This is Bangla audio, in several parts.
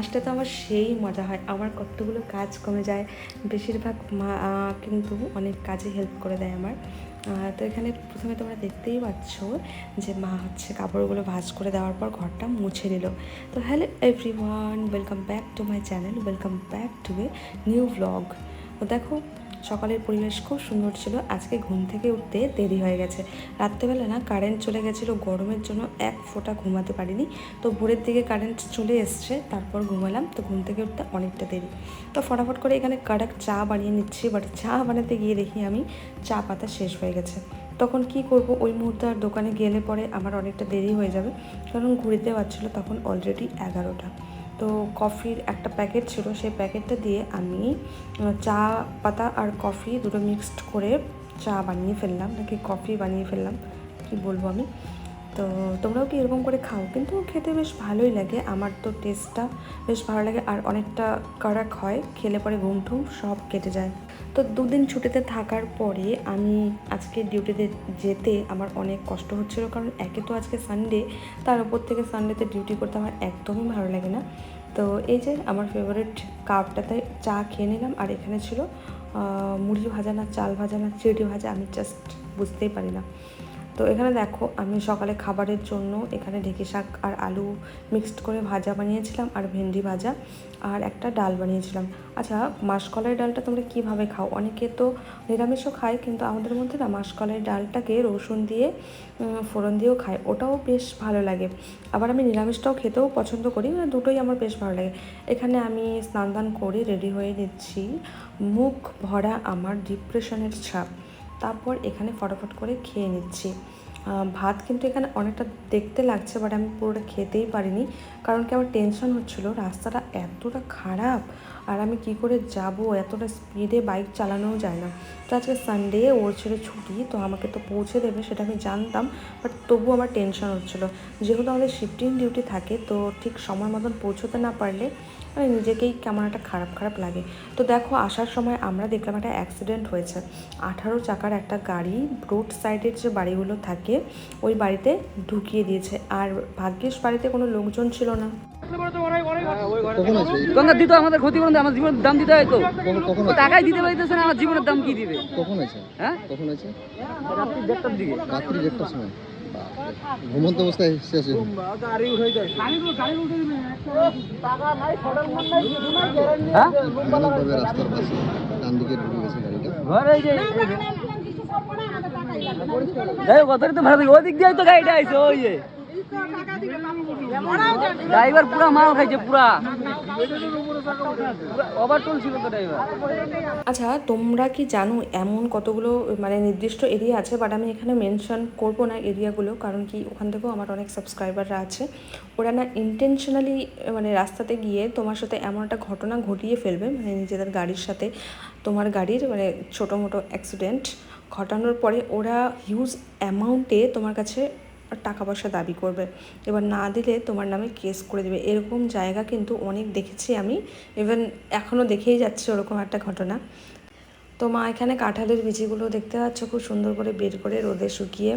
আসতে তো আমার সেই মজা হয়। আমার কতগুলো কাজ কমে যায়, বেশিরভাগ মা কিন্তু অনেক কাজে হেল্প করে দেয় আমার। তো এখানে প্রথমে তোমরা দেখতেই পাচ্ছ যে মা হচ্ছে কাপড়গুলো ভাজ করে দেওয়ার পর ঘরটা মুছে নিল। তো hello everyone welcome back to my channel welcome back to a new blog তো দেখো সকালের পরিবেশ খুব সুন্দর ছিল। আজকে ঘুম থেকে উঠতে দেরি হয়ে গেছে। রাত্রেবেলা না কারেন্ট চলে গেছিল, গরমের জন্য এক ফোঁটা ঘুমাতে পারিনি। তো ভোরের দিকে কারেন্ট চলে এসছে, তারপর ঘুমালাম। তো ঘুম থেকে উঠতে অনেকটা দেরি। তো ফটাফট করে এখানে কাডাক চা বানিয়ে নিচ্ছি বাট চা বানাতে গিয়ে দেখি আমি চা পাতা শেষ হয়ে গেছে। তখন কি করব? ওই মুহূর্তে আর দোকানে গেলে পরে আমার অনেকটা দেরি হয়ে যাবে। কারণ ঘুরিতে পারছিলো তখন অলরেডি এগারোটা। তো কফির একটা প্যাকেট ছিল, সেই প্যাকেটটা দিয়ে আমি চা, পাতা আর কফি দুটো মিক্সড করে চা বানিয়ে ফেললাম, নাকি কফি বানিয়ে ফেললাম, কি বলব আমি? তো তোমরাও কি এরকম করে খাও? কিন্তু খেতে বেশ ভালোই লাগে, আমার তো টেস্টটা বেশ ভালো লাগে, আর অনেকটা কারাক হয়, খেলে পরে ঘুম টুম সব কেটে যায়। তো দুদিন ছুটিতে থাকার পরে আমি আজকে ডিউটিতে যেতে আমার অনেক কষ্ট হচ্ছিল, কারণ একে তো আজকে সানডে তার উপর থেকে সানডেতে ডিউটি করতে আমার একদমই ভালো লাগে না। তো এই যে আমার ফেভারিট কাপটাতে চা খেয়ে নিলাম। আর এখানে ছিল মুড়ি ভাজা না, চাল ভাজা না, চিড়ি ভাজা, আমি জাস্ট বুঝতেই পারি না। তো এখানে দেখো, আমি সকালে খাবারের জন্য এখানে ঢেঁকি শাক আর আলু মিক্সড করে ভাজা বানিয়েছিলাম আর ভেন্ডি ভাজা আর একটা ডাল বানিয়েছিলাম। আচ্ছা মাসকলাই ডালটা তোমরা কীভাবে খাও? অনেকে তো নিরামিষও খায়, কিন্তু আমাদের মধ্যে না মাসকলাই ডালটাকে রসুন দিয়ে ফোড়ন দিয়েও খায়। ওটাও বেশ ভালো লাগে। আবার আমি নিরামিষটাও খেতেও পছন্দ করি মানে দুটোই আমার বেশ ভালো লাগে। এখানে আমি স্নান দান করে রেডি হয়ে নিচ্ছি। মুখ ভরা আমার ডিপ্রেশনের ছাপ। তারপর এখানে ফটাফট করে খেয়ে নিচ্ছি। ভাত কিন্তু এখানে অনেকটা দেখতে লাগছে বাট আমি পুরোটা খেতেই পারিনি। কারণ কি আমার টেনশন হচ্ছিল, রাস্তাটা এতটা খারাপ, আর আমি কি করে যাব? এতটা স্পিডে বাইক চালানোও যায় না। তো আজকে সানডে ওর ছিল ছুটি, তো আমাকে তো পৌঁছে দেবে সেটা আমি জানতাম বাট তবু আমার টেনশন হচ্ছিল। যেহেতু আমাদের শিফটিং ডিউটি থাকে, তো ঠিক সময় মতন পৌঁছতে না পারলে মানে নিজেকেই কেমন একটা খারাপ খারাপ লাগে। তো দেখো, আসার সময় আমরা দেখলাম একটা অ্যাক্সিডেন্ট হয়েছে। আঠারো চাকার একটা গাড়ি রোড সাইডের যে বাড়িগুলো থাকে ওই বাড়িতে ঢুকিয়ে দিয়েছে। আর ভাগ্যিস বাড়িতে কোনো লোকজন ছিল না। গঙ্গা দিত আমাদের ক্ষতি করুন আমার জীবনের দাম দিতে হয় তো। টাকাই দিতে পারতেছে না আমার জীবনের দাম কি দিবে? কখন আছে হ্যাঁ? কখন আছে রাত্রি দেড়টার দিকে। রাত্রি দেড়টার সময়। ঘুমন্ত অবস্থায় শেষ হ্যাঁ? রাস্তার পাশে ডান দিকে ঢুকে গেছে গাড়িটা। ঘরে এই যে এই যে। যাই তো ভালো। দিয়ে তো গাড়িটা ওই যে। ড্রাইভার মাল খাইছে, পুরা। আচ্ছা তোমরা কি জানো এমন কতগুলো মানে নির্দিষ্ট এরিয়া আছে? বাট আমি এখানে মেনশন করব না এরিয়াগুলো কারণ কি ওখান থেকেও আমার অনেক সাবস্ক্রাইবাররা আছে। ওরা না ইন্টেনশনালি মানে রাস্তাতে গিয়ে তোমার সাথে এমন একটা ঘটনা ঘটিয়ে ফেলবে মানে নিজেদের গাড়ির সাথে। তোমার গাড়ির মানে ছোটো মোটো অ্যাক্সিডেন্ট ঘটানোর পরে ওরা হিউজ অ্যামাউন্টে তোমার কাছে টাকা পয়সা দাবি করবে। এবার না দিলে তোমার নামে কেস করে দেবে। এরকম জায়গা কিন্তু অনেক দেখেছি আমি। ইভেন এখনও দেখেই যাচ্ছে ওরকম একটা ঘটনা। তো মা এখানে কাঁঠালের বিচিগুলো দেখতে পাচ্ছ, খুব সুন্দর করে বের করে রোদে শুকিয়ে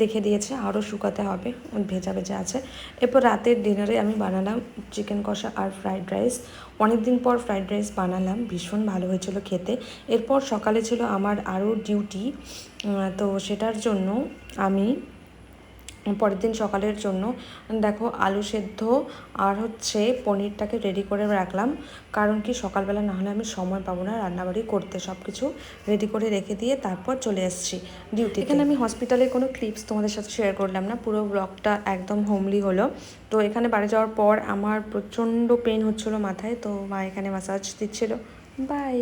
রেখে দিয়েছে, আরও শুকাতে হবে, ভেজা ভেজা আছে। এরপর রাতের ডিনারে আমি বানালাম চিকেন কষা আর ফ্রাইড রাইস। অনেক দিন পর ফ্রাইড রাইস বানালাম, ভীষণ ভালো হয়েছিল খেতে। এরপর সকালে ছিল আমার আরও ডিউটি তো সেটার জন্য আমি পরের দিন সকালের জন্য। দেখো, আলু সেদ্ধ আর হচ্ছে পনিরটাকে রেডি করে রাখলাম। কারণ কি, সকালবেলা না হলে আমি সময় পাবো না রান্নাবাড়ি করতে। সব কিছু রেডি করে রেখে দিয়ে তারপর চলে এসেছি ডিউটি এখানে আমি হসপিটালের কোনো ক্লিপস তোমাদের সাথে শেয়ার করলাম না, পুরো ব্লগটা একদম হোমলি হলো। তো এখানে বাড়ি যাওয়ার পর আমার প্রচণ্ড পেন হচ্ছিল মাথায়, তো মা এখানে ম্যাসাজ দিচ্ছিল। বাই